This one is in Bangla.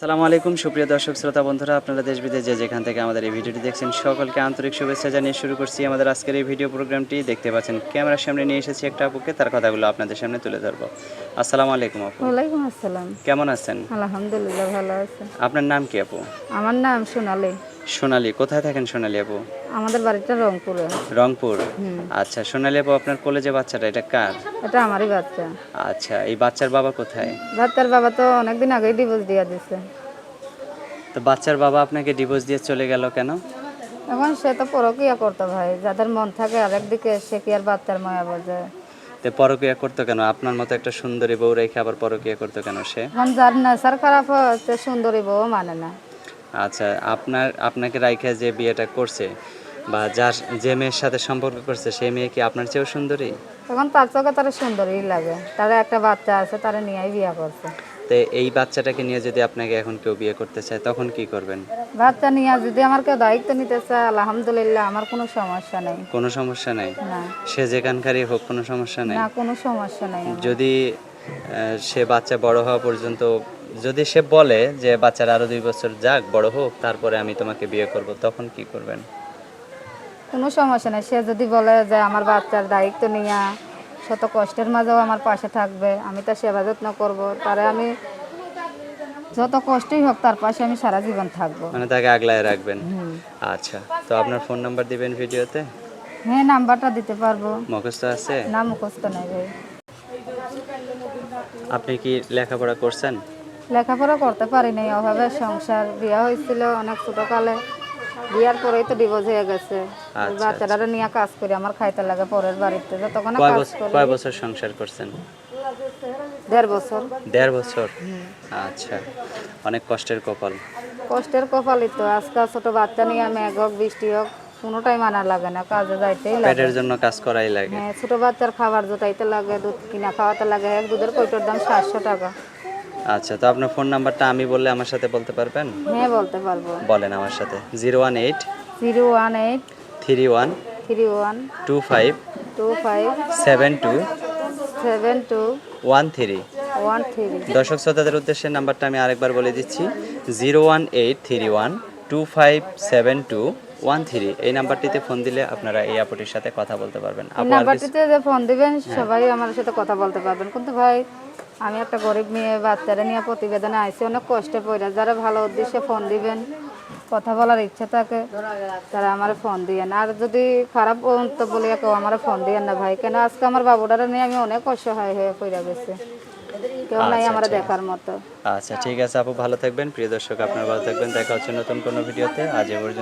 সালামু আলাইকুম সুপ্রিয় দর্শক শ্রোতা বন্ধুরা আপনারা দেশ বিদেশ যে যেখান থেকে আমাদের এই ভিডিওটি দেখছেন সকলকে আন্তরিক শুভেচ্ছা জানিয়ে শুরু করছি আমাদের আজকের এই ভিডিও প্রোগ্রামটি। দেখতে পাচ্ছেন ক্যামেরার সামনে নিয়ে এসেছি একটা আপুকে তার কথাগুলো আপনাদের সামনে তুলে ধরবো। আসসালামু আলাইকুম আপু। ওয়ালাইকুম আসসালাম। কেমন আছেন? আলহামদুলিল্লাহ ভালো আছেন আপনার নাম কি আপু? আমার নাম সোনালি। সোনালী কোথায় থাকেন সোনালী আপু? আমাদের বাড়িটা রংপুরে। রংপুর? আচ্ছা সোনালী আপু আপনার কলেজে বাচ্চাটা এটা কার? এটা আমারই বাচ্চা। আচ্ছা এই বাচ্চার বাবা কোথায়? বাচ্চার বাবা তো অনেকদিন আগেই ডিভোর্স দিয়ে দিছে। তো বাচ্চার বাবা আপনাকে ডিভোর্স দিয়ে চলে গেল কেন? এখন সে তো পরকিয়া করতো ভাই যাদের মন থাকে আরেকদিকে সে কি আর বাচ্চার মায়া বোঝে? তো পরকিয়া করতো কেন? আপনার মতো একটা সুন্দরী বউ রেখে আবার পরকিয়া করতো কেন সে? এখন যার নেশার খারাপ হচ্ছে সুন্দরী বউ মানে না। আচ্ছা আপনার আপনাকে রাইখে যে বিয়েটা করছে বা যার যে মেয়ের সাথে সম্পর্ক করছে সেই মেয়ে কি আপনার চেয়েও সুন্দরী? এখন তার চোখে তার সুন্দরই লাগে। তার একটা বাচ্চা আছে তারা নিয়েই বিয়ে করছে। তো এই বাচ্চাটাকে নিয়ে যদি আপনাকে এখন কেউ বিয়ে করতে চায় তখন কি করবেন? বাচ্চা নিয়ে যদি আমার কেউ দায়িত্ব নিতে চায় আলহামদুলিল্লাহ আমার কোনো সমস্যা নেই। কোনো সমস্যা নাই? না। সে যেখানকারই হোক কোনো সমস্যা নাই? না কোনো সমস্যা নেই যদি সে বাচ্চা বড় হওয়া পর্যন্ত যদি সে বলে যে বাচ্চার আরও দুই বছর যাক বড় হোক তারপরে আমি তোমাকে বিয়ে করব তখন কি করবেন? কোনো সমস্যা নেই। সে যদি বলে যে আমার বাচ্চার দায়িত্ব নিয়ে শত কষ্টের মাঝেও আমার পাশে থাকবে আমি তার সেবা যত্ন করব তারে আমি যত কষ্টই হোক তার পাশে আমি সারা জীবন থাকব। মানে তাকে আগলায় রাখবেন? আচ্ছা। তো আপনার ফোন নাম্বার দিবেন ভিডিওতে? হ্যাঁ নাম্বারটা দিতে পারব। মুখস্থ আছে? না মুখস্থ নেই ভাই। আপনি কি লেখাপড়া করছেন? লেখাপড়া করতে পারি নাই অভাবে সংসার বিয়া হয়েছিল অনেক ছোটকালে। বিয়ার পরেই তো ডিভোর্স হয়ে গেছে। আচ্ছা, বাচ্চারা নিয়ে কাজ করি আমার খাইতে লাগে পরের বাড়িতে কয় কাজ করি। কয় বছর সংসার করছেন? দেড় বছর। দেড় বছর? আচ্ছা অনেক কষ্টের কপাল। কষ্টের কপালই তো আজকাল ছোট বাচ্চা নিয়ে মেঘ হোক বৃষ্টি হোক কোনোটাই মানা লাগে না কাজে যাইতেই লাগে। পেটের জন্য কাজ করাই লাগে। হ্যাঁ ছোট বাচ্চার খাবার জোটাইতে লাগে দুধ কিনা খাওয়াতে লাগে এক দুধের কৈটোর দাম সাতশো টাকা। আচ্ছা তো আপনার ফোন নাম্বারটা আমি বললে আমার সাথে বলতে পারবেন? হ্যাঁ বলতে পারব। বলেন আমার সাথে। Zero one eight zero one eight three one three one two five two five seven two seven two one three one three দর্শক শ্রোতাদের উদ্দেশ্যে নাম্বারটা আমি আরেকবার বলে দিচ্ছি। Zero one eight three one two five seven two one three এই নাম্বারটিতে ফোন দিলে আপনারা এই আপুটির সাথে কথা বলতে পারবেন। নাম্বারটিতে ফোন দিবেন সবাই আমার সাথে কথা বলতে পারবেন। কিন্তু ভাই আমি একটা গরিব মেয়ে বাচ্চারা নিয়ে প্রতিবেদনে আইসি অনেক কষ্টে পড়ে। যারা ভালো উদ্দেশ্যে ফোন দিবেন কথা বলার ইচ্ছা থাকে তারা আমার ফোন দিয়েন। আর যদি খারাপ তো বলি কেউ আমার ফোন দিয়েন না ভাই কেন আজকে আমার বাবুটারা নিয়ে আমি অনেক অসহায় হয়ে পড়ে গেছে। কেউ নাই আমার দেখার মতো। আচ্ছা ঠিক আছে আপু ভালো থাকবেন। প্রিয় দর্শক আপনারা ভালো থাকবেন। দেখা হচ্ছে নতুন কোনো ভিডিওতে। আজ এ পর্যন্ত